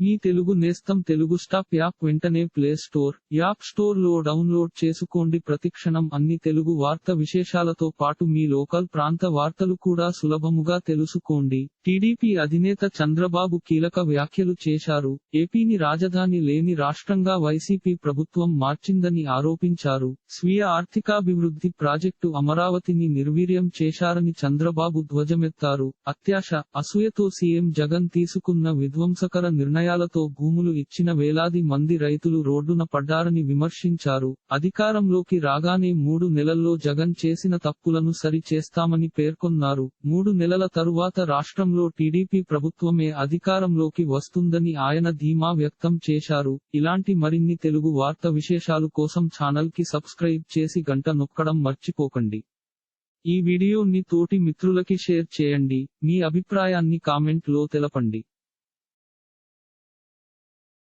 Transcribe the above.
మీ తెలుగు నేస్తం Telugu stop app వెంటనే play store app స్టోర్లో డౌన్లోడ్ చేసుకోండి. ప్రతిక్షణం అన్ని తెలుగు వార్త విశేషాలతో పాటు మీ లోకల్ ప్రాంత వార్తలు కూడా సులభముగా తెలుసుకోండి. టీడీపీ అధినేత చంద్రబాబు కీలక వ్యాఖ్యలు చేశారు. ఏపీని రాజధాని లేని రాష్ట్రంగా వైసీపీ ప్రభుత్వం మార్చిందని ఆరోపించారు. స్వీయ ఆర్థికాభివృద్ధి ప్రాజెక్టు అమరావతిని నిర్వీర్యం చేశారని చంద్రబాబు ధ్వజమెత్తారు. అత్యాశ అసూయతో సీఎం జగన్ తీసుకున్న విధ్వంసకర నిర్ణయం ఆదాయాలతో భూములు ఇచ్చిన వేలాది మంది రైతులు రోడ్డున పడ్డారని విమర్శించారు. అధికారంలోకి రాగానే మూడు నెలల్లో జగన్ చేసిన తప్పులను సరి చేస్తామని పేర్కొన్నారు. మూడు నెలల తరువాత రాష్ట్రంలో టీడీపీ ప్రభుత్వమే అధికారంలోకి వస్తుందని ఆయన ధీమా వ్యక్తం చేశారు. ఇలాంటి మరిన్ని తెలుగు వార్త విశేషాలు కోసం ఛానల్కి సబ్స్క్రైబ్ చేసి గంట నొక్కడం మర్చిపోకండి. ఈ వీడియోని తోటి మిత్రులకి షేర్ చేయండి. మీ అభిప్రాయాన్ని కామెంట్లో తెలపండి.